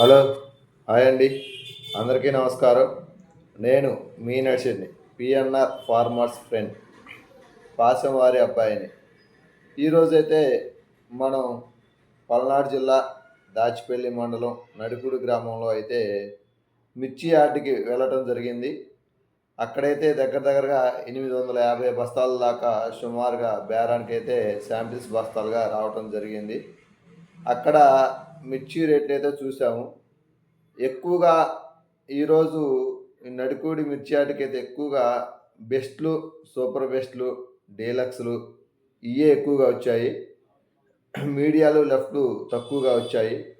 Hello hi అండి. అందరికీ నమస్కారం. నేను మీ నర్సిని పిఎన్ఆర్ ఫార్మర్స్ ఫ్రెండ్ పాసం వారి అబ్బాయిని. ఈరోజైతే మనం పల్నాడు జిల్లా దాచిపల్లి మండలం నడుకుడు గ్రామంలో అయితే మిర్చి యార్డ్కి వెళ్ళటం జరిగింది. అక్కడైతే దగ్గర దగ్గరగా ఎనిమిది వందల యాభై బస్తాల దాకా సుమారుగా బేరానికి అయితే శాంపిల్స్ బస్తాలుగా రావటం జరిగింది. అక్కడ మిర్చి రేట్లు అయితే చూసాము. ఎక్కువగా ఈరోజు ఈ మిర్చియాటికైతే మిర్చి ఎక్కువగా బెస్ట్లు సూపర్ బెస్ట్లు డీలక్స్లు ఇవే ఎక్కువగా వచ్చాయి. మీడియాలు లెఫ్ట్లు తక్కువగా వచ్చాయి.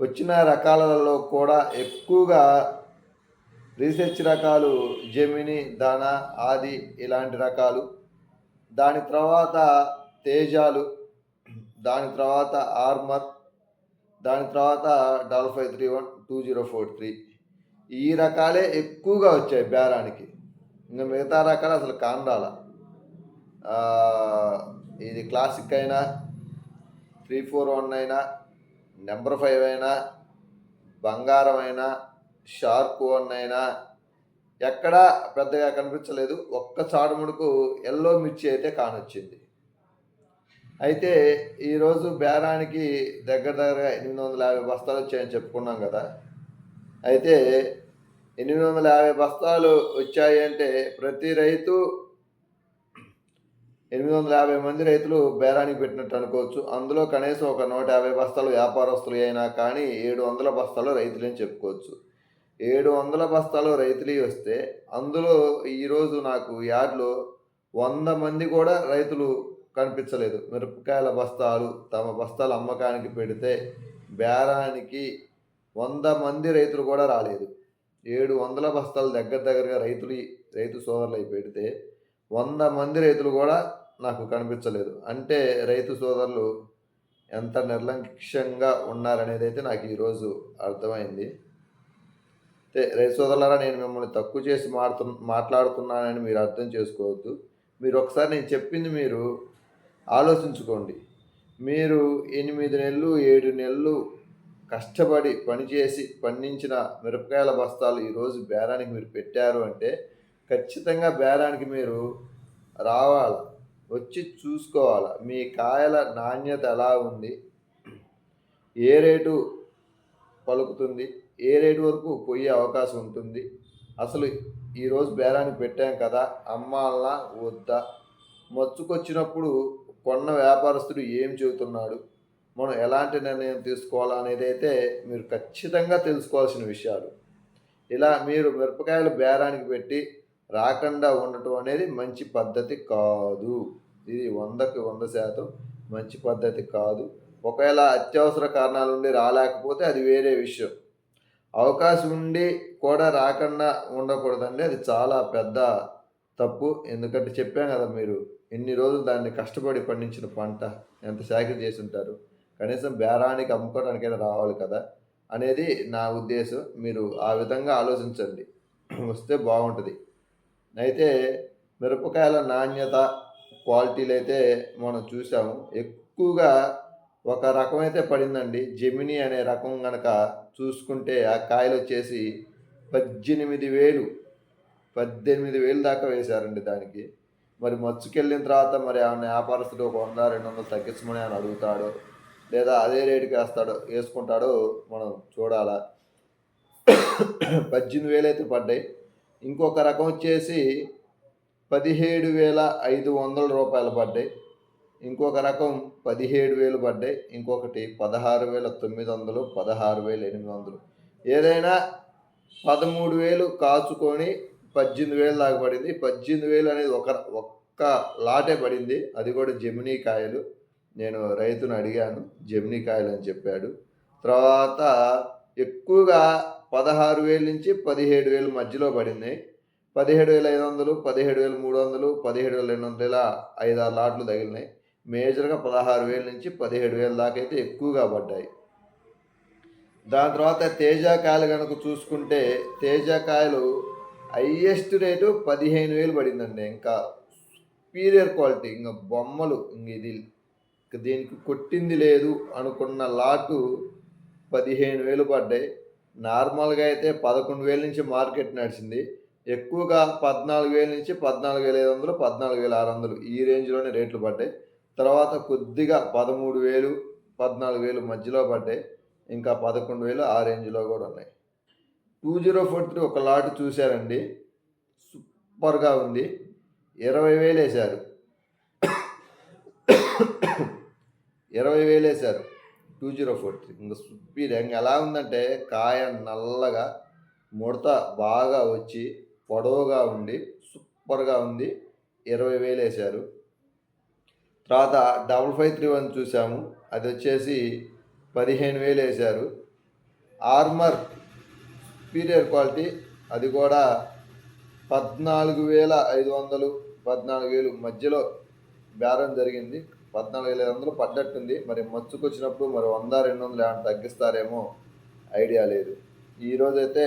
వచ్చిన రకాలలో కూడా ఎక్కువగా రీసెర్చ్ రకాలు జమిని దానా ఆది ఇలాంటి రకాలు. దాని తర్వాత తేజాలు దాని తర్వాత ఆర్మర్ దాని తర్వాత double five three one two zero four three. ఈ రకాలే ఎక్కువగా వచ్చాయి బేరానికి. ఇంకా మిగతా రకాలు అసలు కాండాల ఇది క్లాసిక్ అయినా త్రీ ఫోర్ వన్ అయినా నెంబర్ ఫైవ్ అయినా బంగారం అయినా షార్క్ వన్ అయినా ఎక్కడా పెద్దగా కనిపించలేదు. ఒక్క చాడుముడుకు ఎల్లో మిర్చి అయితే కానొచ్చింది. అయితే ఈరోజు బేరానికి దగ్గర దగ్గర ఎనిమిది వందల యాభై బస్తాలు వచ్చాయని చెప్పుకున్నాం కదా. అయితే ఎనిమిది వందల యాభై బస్తాలు వచ్చాయి అంటే ప్రతి రైతు ఎనిమిది వందల యాభై మంది రైతులు బేరానికి పెట్టినట్టు అనుకోవచ్చు. అందులో కనీసం ఒక నూట యాభై బస్తాలు వ్యాపారస్తులు అయినా కానీ ఏడు వందల బస్తాలు రైతులని చెప్పుకోవచ్చు. ఏడు వందల బస్తాలు రైతులు వస్తే అందులో ఈరోజు నాకు యార్డ్లో వంద మంది కూడా రైతులు కనిపించలేదు. మిరపకాయల బస్తాలు తమ బస్తాలు అమ్మకానికి పెడితే బేరానికి వంద మంది రైతులు కూడా రాలేదు. ఏడు వందల బస్తాలు దగ్గర దగ్గరగా రైతులు రైతు సోదరులు అయి పెడితే వంద మంది రైతులు కూడా నాకు కనిపించలేదు. అంటే రైతు సోదరులు ఎంత నిర్లక్ష్యంగా ఉన్నారనేది అయితే నాకు ఈరోజు అర్థమైంది. అయితే రైతు సోదరులారా నేను మిమ్మల్ని తక్కువ చేసి మాడుతు మాట్లాడుతున్నానని మీరు అర్థం చేసుకోవద్దు. మీరు ఒకసారి నేను చెప్పింది మీరు ఆలోచించుకోండి. మీరు ఎనిమిది నెలలు ఏడు నెలలు కష్టపడి పనిచేసి పండించిన మిరపకాయల బస్తాలు ఈరోజు బేరానికి మీరు పెట్టారు అంటే ఖచ్చితంగా బేరానికి మీరు రావాలి? వచ్చి చూసుకోవాలి? మీ కాయల నాణ్యత ఎలా ఉంది? ఏ రేటు పలుకుతుంది? ఏ రేటు వరకు పోయే అవకాశం ఉంటుంది? అసలు ఈరోజు బేరానికి పెట్టాం కదా అమ్మాలనా వద్దా? మచ్చుకొచ్చినప్పుడు కొన్న వ్యాపారస్తుడు ఏం చెబుతున్నాడు? మనం ఎలాంటి నిర్ణయం తీసుకోవాలా అనేది అయితే మీరు ఖచ్చితంగా తెలుసుకోవాల్సిన విషయాలు. ఇలా మీరు మిరపకాయలు బేరానికి పెట్టి రాకుండా ఉండటం అనేది మంచి పద్ధతి కాదు. ఇది వందకి వంద శాతం మంచి పద్ధతి కాదు. ఒకవేళ అత్యవసర కారణాల నుండి రాలేకపోతే అది వేరే విషయం. అవకాశం ఉండి కూడా రాకుండా ఉండకూడదండి. అది చాలా పెద్ద తప్పు. ఎందుకంటే చెప్పాం కదా మీరు ఎన్ని రోజులు దాన్ని కష్టపడి పండించిన పంట ఎంత సాకిరి చేసి ఉంటారు కనీసం బేరానికి అమ్ముకోవడానికైనా రావాలి కదా అనేది నా ఉద్దేశం. మీరు ఆ విధంగా ఆలోచించండి. వస్తే బాగుంటుంది. అయితే మిరపకాయల నాణ్యత క్వాలిటీలు అయితే మనం చూసాము ఎక్కువగా ఒక రకం అయితే పడిందండి. జెమిని అనే రకం కనుక చూసుకుంటే ఆ కాయలు వచ్చేసి పద్దెనిమిది వేలు పద్దెనిమిది వేలు దాకా వేశారండి దానికి. మరి మచ్చుకెళ్ళిన తర్వాత మరి ఆమె వ్యాపారస్తుడు ఒక వంద రెండు వందలు తగ్గించమని ఆయన అడుగుతాడో. లేదా అదే రేటుకి వేస్తాడో వేసుకుంటాడో. మనం చూడాలా. పద్దెనిమిది వేలు అయితే పడ్డాయి. ఇంకొక రకం వచ్చేసి పదిహేడు వేల ఐదు వందల రూపాయలు పడ్డాయి. ఇంకొక రకం పదిహేడు వేలు పడ్డాయి. ఇంకొకటి పదహారు వేల తొమ్మిది వందలు పదహారు వేల ఎనిమిది వందలు. ఏదైనా పదమూడు వేలు కాచుకొని పద్దెనిమిది వేలు దాకా పడింది. పద్దెనిమిది వేలు అనేది ఒక ఒక్క లాటే పడింది. అది కూడా జమినీ కాయలు. నేను రైతును అడిగాను జమినీ కాయలు అని చెప్పాడు. తర్వాత ఎక్కువగా పదహారు వేల నుంచి పదిహేడు వేలు మధ్యలో పడింది. పదిహేడు వేల ఐదు వందలు పదిహేడు వేల మూడు వందలు పదిహేడు వేల రెండు వందల ఐదు ఆరు లాట్లు తగిలినాయి. మేజర్గా పదహారు వేల నుంచి పదిహేడు వేల దాకా అయితే ఎక్కువగా పడ్డాయి. దాని తర్వాత తేజాకాయలు కనుక చూసుకుంటే తేజాకాయలు హయ్యెస్ట్ రేటు పదిహేను వేలు పడిందండి. ఇంకా సుపీరియర్ క్వాలిటీ ఇంకా బొమ్మలు ఇంక ఇది దీనికి కొట్టింది లేదు అనుకున్న లాటు పదిహేను వేలు పడ్డాయి. నార్మల్గా అయితే పదకొండు వేల నుంచి మార్కెట్ నడిచింది. ఎక్కువగా పద్నాలుగు వేల నుంచి పద్నాలుగు వేల ఐదు వందలు పద్నాలుగు వేల ఆరు వందలు ఈ రేంజ్లోనే రేట్లు పడ్డాయి. తర్వాత కొద్దిగా పదమూడు వేలు పద్నాలుగు వేలు మధ్యలో పడ్డాయి. ఇంకా పదకొండు వేలు ఆ రేంజ్లో కూడా ఉన్నాయి. టూ జీరో ఫోర్ త్రీ ఒక లాట్ చూశారండి. సూపర్గా ఉంది. ఇరవై వేలు వేశారు. ఇరవై వేలు వేశారు. టూ జీరో ఫోర్ త్రీ ఇంకా స్పీడ్ ఇంకా ఎలా ఉందంటే కాయ నల్లగా ముడత బాగా వచ్చి పొడవుగా ఉండి సూపర్గా ఉంది. ఇరవై వేలు వేశారు. తర్వాత డబల్ ఫైవ్ త్రీ వన్ చూసాము అది వచ్చేసి పదిహేను వేలు వేశారు. ఆర్మర్ సుపీరియర్ క్వాలిటీ అది కూడా పద్నాలుగు వేల ఐదు వందలు పద్నాలుగు వేలు మధ్యలో బేరం జరిగింది. పద్నాలుగు వేల ఐదు వందలు పడ్డట్టుంది. మరి మచ్చుకొచ్చినప్పుడు మరి వంద రెండు వందలు ఏమైనా తగ్గిస్తారేమో ఐడియా లేదు. ఈరోజైతే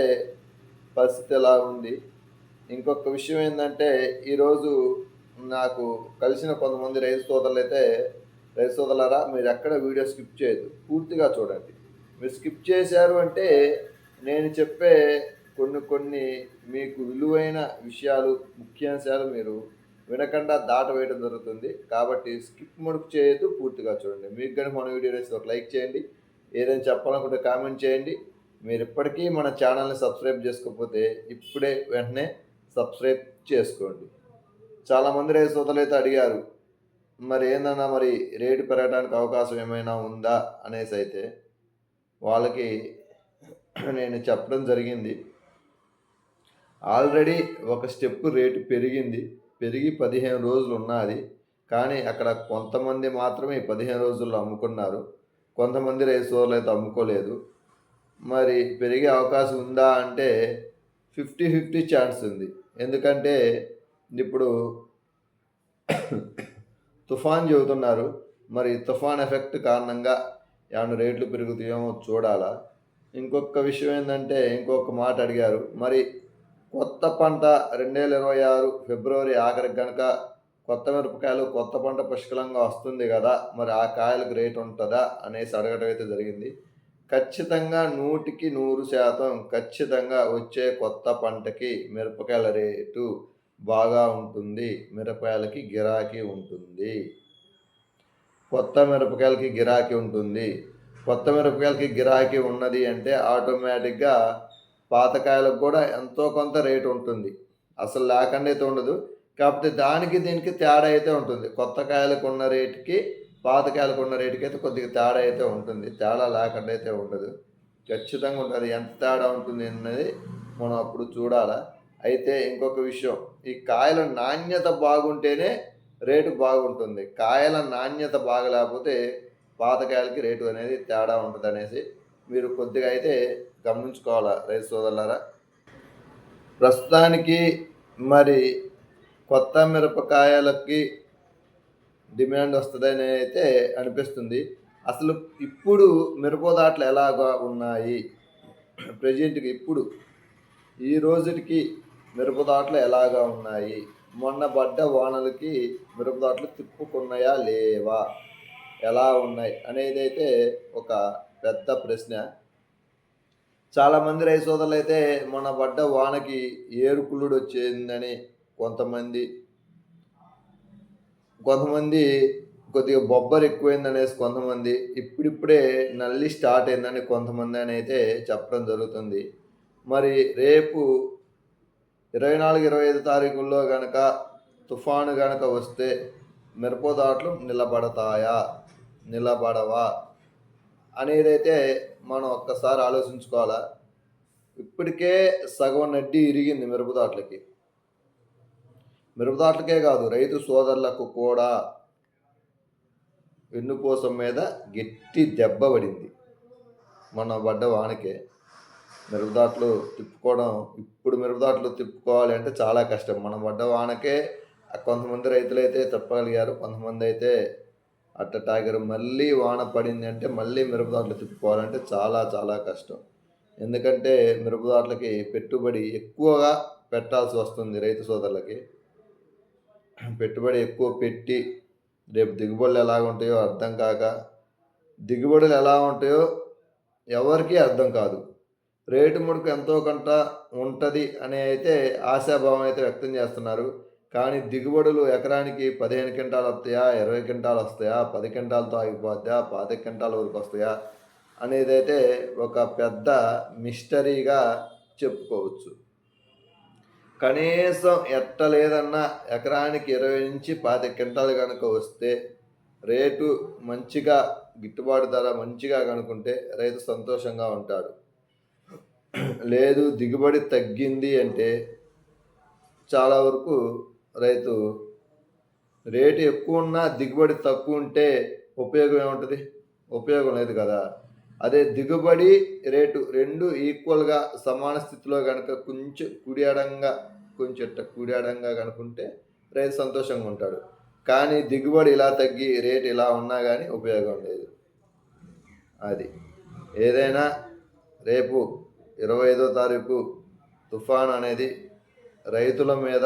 పరిస్థితి ఎలా ఉంది? ఇంకొక విషయం ఏంటంటే ఈరోజు నాకు కలిసిన కొంతమంది రైతు సోదరులు అయితే రైతు సోదరులారా మీరు ఎక్కడ వీడియో స్కిప్ చేయదు పూర్తిగా చూడండి. మీరు స్కిప్ చేశారు అంటే నేను చెప్పే కొన్ని కొన్ని మీకు విలువైన విషయాలు ముఖ్యాంశాలు మీరు వినకుండా దాటవేయడం జరుగుతుంది. కాబట్టి స్కిప్ మడుపు చేయొద్దు పూర్తిగా చూడండి. మీకు కానీ మన వీడియో నచ్చితే ఒక లైక్ చేయండి. ఏదైనా చెప్పాలనుకుంటే కామెంట్ చేయండి. మీరు ఇప్పటికీ మన ఛానల్ని సబ్స్క్రైబ్ చేసుకోకపోతే ఇప్పుడే వెంటనే సబ్స్క్రైబ్ చేసుకోండి. చాలామంది రైతు సోదరులు అడిగారు మరి ఏందన్నా మరి రేటు పెరగడానికి అవకాశం ఏమైనా ఉందా? అనేసి అయితే వాళ్ళకి నేను చెప్పడం జరిగింది. ఆల్రెడీ ఒక స్టెప్ రేటు పెరిగింది. పెరిగి పదిహేను రోజులు ఉన్నది. కానీ అక్కడ కొంతమంది మాత్రమే పదిహేను రోజుల్లో అమ్ముకున్నారు. కొంతమంది రైతు అయితే అమ్ముకోలేదు. మరి పెరిగే అవకాశం ఉందా అంటే ఫిఫ్టీ ఫిఫ్టీ ఛాన్స్ ఉంది. ఎందుకంటే ఇప్పుడు తుఫాన్ చెబుతున్నారు. మరి తుఫాన్ ఎఫెక్ట్ కారణంగా ఏమైనా రేట్లు పెరుగుతాయేమో చూడాలా. ఇంకొక విషయం ఏంటంటే ఇంకొక మాట అడిగారు. మరి కొత్త పంట రెండు వేల ఇరవై ఆరు ఫిబ్రవరి ఆఖరికి కనుక కొత్త మిరపకాయలు కొత్త పంట పుష్కలంగా వస్తుంది కదా మరి ఆ కాయలకు రేట్ ఉంటుందా అనేసి అడగటం అయితే జరిగింది. ఖచ్చితంగా నూటికి నూరు శాతం ఖచ్చితంగా వచ్చే కొత్త పంటకి మిరపకాయల రేటు బాగా ఉంటుంది. మిరపకాయలకి గిరాకీ ఉంటుంది. కొత్త మిరపకాయలకి గిరాకీ ఉంటుంది. కొత్త మిరపకాయలకి గిరాకీ ఉన్నది అంటే ఆటోమేటిక్గా పాతకాయలకు కూడా ఎంతో కొంత రేటు ఉంటుంది. అసలు లేకుండా అయితే ఉండదు. కాకపోతే దానికి దీనికి తేడా అయితే ఉంటుంది. కొత్త కాయలకు ఉన్న రేటుకి పాతకాయలకు ఉన్న రేటుకి అయితే కొద్దిగా తేడా అయితే ఉంటుంది. తేడా లేకుండా అయితే ఉండదు. ఖచ్చితంగా ఉంటుంది ఎంత తేడా ఉంటుంది అన్నది మనం అప్పుడు చూడాలా? అయితే ఇంకొక విషయం. ఈ కాయల నాణ్యత బాగుంటేనే రేటు బాగుంటుంది. కాయల నాణ్యత బాగలేకపోతే పాతకాయలకి రేటు అనేది తేడా ఉంటుంది అనేసి మీరు కొద్దిగా అయితే గమనించుకోవాలా రైతు సోదరులారా? ప్రస్తుతానికి మరి కొత్త మిరపకాయలకి డిమాండ్ వస్తుందని అయితే అనిపిస్తుంది. అసలు ఇప్పుడు మిరపదాట్లు ఎలాగా ఉన్నాయి? ప్రజెంట్కి ఇప్పుడు ఈ రోజుకి మిరపదాట్లు ఎలాగా ఉన్నాయి? మొన్న పడ్డ వానలకి మిరపదాట్లు తిప్పుకున్నాయా లేవా? ఎలా ఉన్నాయి అనేది అయితే ఒక పెద్ద ప్రశ్న. చాలామంది రైతు సోదరులు అయితే మొన్న పడ్డ వానకి ఏరుకుళ్ళుడు వచ్చిందని కొంతమంది కొంతమంది కొద్దిగా బొబ్బర్ ఎక్కువైంది అనేసి కొంతమంది ఇప్పుడిప్పుడే నల్లి స్టార్ట్ అయిందని కొంతమంది అని అయితే చెప్పడం జరుగుతుంది. మరి రేపు ఇరవై నాలుగు ఇరవై ఐదు తారీఖుల్లో కనుక తుఫాను కనుక వస్తే మిరపదాట్లు నిలబడతాయా? నిలబడవా అనేది అయితే మనం ఒక్కసారి ఆలోచించుకోవాలా. ఇప్పటికే సగం నడ్డి ఇరిగింది మిరపదాట్లకి. మిరపదాట్లకే కాదు రైతు సోదరులకు కూడా వెన్నుపూసం మీద గట్టి దెబ్బ పడింది. మన పడ్డ వానకే మిరపదాట్లు తిప్పుకోవడం ఇప్పుడు మిరపదాట్లు తిప్పుకోవాలి అంటే చాలా కష్టం. మనం పడ్డ వానకే కొంతమంది రైతులు అయితే తిప్పగలిగారు కొంతమంది అయితే అట్ట టైగర్ మళ్ళీ వాన పడింది అంటే మళ్ళీ మిరపదాట్లు తిప్పుకోవాలంటే చాలా చాలా కష్టం. ఎందుకంటే మిరపదాట్లకి పెట్టుబడి ఎక్కువగా పెట్టాల్సి వస్తుంది రైతు సోదరులకి. పెట్టుబడి ఎక్కువ పెట్టి రేపు దిగుబడులు ఎలా ఉంటాయో అర్థం కాక దిగుబడులు ఎలా ఉంటాయో ఎవరికీ అర్థం కాదు. రేటు ముడుకు ఎంతో కొంత ఉంటుంది అని అయితే ఆశాభావం అయితే వ్యక్తం చేస్తున్నారు. కానీ దిగుబడులు ఎకరానికి పదిహేను క్వింటాలు వస్తాయా ఇరవై క్వింటాలు వస్తాయా పది క్వింటాలతో ఆగిపోద్దా పాతి క్వింటాల వరకు వస్తాయా అనేది అయితే ఒక పెద్ద మిస్టరీగా చెప్పుకోవచ్చు. కనీసం ఎట్ట లేదన్నా ఎకరానికి ఇరవై నుంచి పాతి క్వింటాలు కనుక వస్తే రేటు మంచిగా గిట్టుబాటు ధర మంచిగా కనుక్కుంటే రైతు సంతోషంగా ఉంటాడు. లేదు దిగుబడి తగ్గింది అంటే చాలా వరకు రైతు రేటు ఎక్కువ ఉన్నా దిగుబడి తక్కువ ఉంటే ఉపయోగం ఏముంటుంది? ఉపయోగం లేదు కదా. అదే దిగుబడి రేటు రెండు ఈక్వల్గా సమాన స్థితిలో కనుక కొంచెం కుడియాడంగా కొంచెం ఇట్ట కుడియాడంగా కనుకుంటే రైతు సంతోషంగా ఉంటాడు. కానీ దిగుబడి ఇలా తగ్గి రేటు ఇలా ఉన్నా కానీ ఉపయోగం లేదు. అది. ఏదైనా రేపు ఇరవై ఐదో తారీఖు తుఫాన్ అనేది రైతుల మీద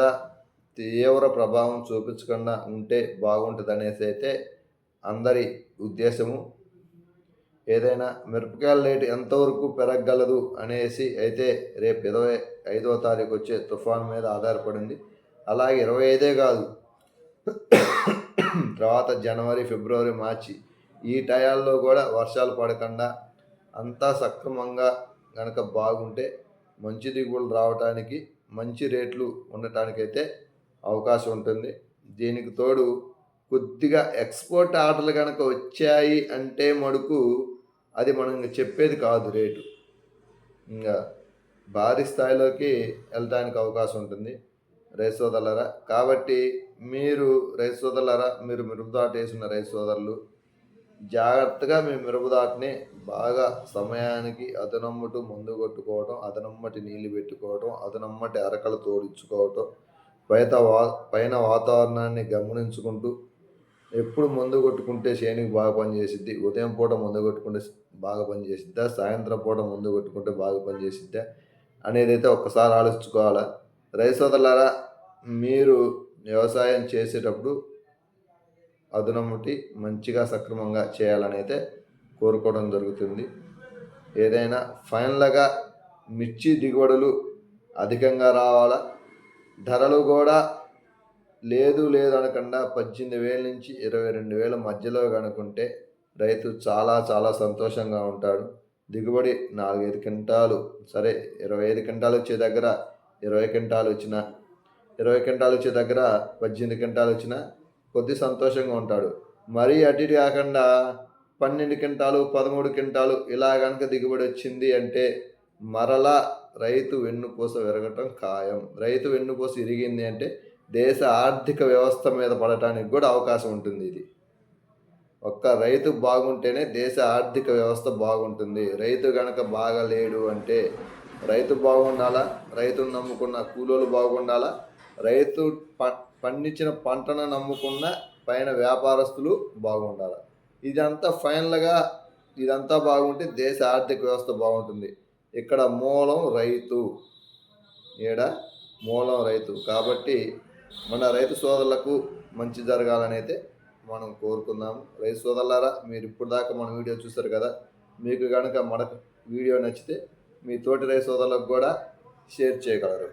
తీవ్ర ప్రభావం చూపించకుండా ఉంటే బాగుంటుంది అనేసి అయితే అందరి ఉద్దేశము. ఏదైనా మిరపకాయల రేటు ఎంతవరకు పెరగగలదు అనేసి అయితే రేపు ఇరవై ఐదవ తారీఖు వచ్చే తుఫాన్ మీద ఆధారపడింది. అలాగే ఇరవై ఐదే కాదు తర్వాత జనవరి ఫిబ్రవరి మార్చి ఈ టయాల్లో కూడా వర్షాలు పడకుండా అంతా సక్రమంగా కనుక బాగుంటే మంచి దిగుబడులు రావడానికి మంచి రేట్లు ఉండటానికైతే అవకాశం ఉంటుంది. దీనికి తోడు కొద్దిగా ఎక్స్పోర్ట్ ఆర్డర్లు కనుక వచ్చాయి అంటే మడుకు అది మనం చెప్పేది కాదు రేటు. ఇంకా భారీ స్థాయిలోకి వెళ్ళడానికి అవకాశం ఉంటుంది. రైతు సోదరులరా కాబట్టి మీరు రైతు సోదరులరా మీరు మిరపదాట వేసిన రైతు సోదరులు జాగ్రత్తగా మీ మిరపదాటిని బాగా సమయానికి అదనమ్మటు మందు కొట్టుకోవటం అదనమ్మటి నీళ్ళు పెట్టుకోవటం అదనమ్మటి అరకలు తోడించుకోవటం బయట వా పైన వాతావరణాన్ని గమనించుకుంటూ ఎప్పుడు మందు కొట్టుకుంటే చేనికి బాగా పనిచేసిద్ది ఉదయం పూట మందు కొట్టుకుంటే బాగా పనిచేసిద్దా సాయంత్రం పూట మందు కొట్టుకుంటే బాగా పనిచేసిద్దా అనేది అయితే ఒక్కసారి ఆలోచించుకోవాలా. రైతు మీరు వ్యవసాయం చేసేటప్పుడు అదునమ్మటి మంచిగా సక్రమంగా చేయాలని అయితే కోరుకోవడం జరుగుతుంది. ఏదైనా ఫైనల్గా మిర్చి దిగుబడులు అధికంగా రావాలా? ధరలు కూడా లేదు లేదు అనకుండా పద్దెనిమిది వేల నుంచి ఇరవై రెండు వేల మధ్యలో కనుకుంటే రైతు చాలా చాలా సంతోషంగా ఉంటాడు. దిగుబడి నాలుగైదు క్వింటాలు సరే ఇరవై ఐదు క్వింటాలు వచ్చే దగ్గర ఇరవై క్వింటాలు వచ్చిన ఇరవై క్వింటాలు వచ్చే దగ్గర పద్దెనిమిది క్వింటాలు వచ్చిన కొద్ది సంతోషంగా ఉంటాడు. మరీ అటు ఇటు కాకుండా పన్నెండు క్వింటాలు పదమూడు క్వింటాలు ఇలా కనుక దిగుబడి వచ్చింది అంటే మరలా రైతు వెన్నుపూస విరగటం ఖాయం. రైతు వెన్నుపూస ఇరిగింది అంటే దేశ ఆర్థిక వ్యవస్థ మీద పడటానికి కూడా అవకాశం ఉంటుంది ఇది. ఒక్క రైతు బాగుంటేనే దేశ ఆర్థిక వ్యవస్థ బాగుంటుంది. రైతు గనక బాగలేడు అంటే రైతు బాగుండాలా? రైతును నమ్ముకున్న కూలీలు బాగుండాలా? రైతు ప పండించిన పంటను నమ్ముకున్న పైన వ్యాపారస్తులు బాగుండాలి? ఇదంతా ఫైనల్గా ఇదంతా బాగుంటే దేశ ఆర్థిక వ్యవస్థ బాగుంటుంది. ఇక్కడ మూలం రైతు. ఈడ మూలం రైతు. కాబట్టి మన రైతు సోదరులకు మంచి జరగాలని అయితే మనం కోరుకుందాము. రైతు సోదరులారా మీరు ఇప్పుడు దాకా మన వీడియో చూస్తారు కదా? మీకు కనుక మన వీడియో నచ్చితే మీ తోటి రైతు సోదరులకు కూడా షేర్ చేయగలరు.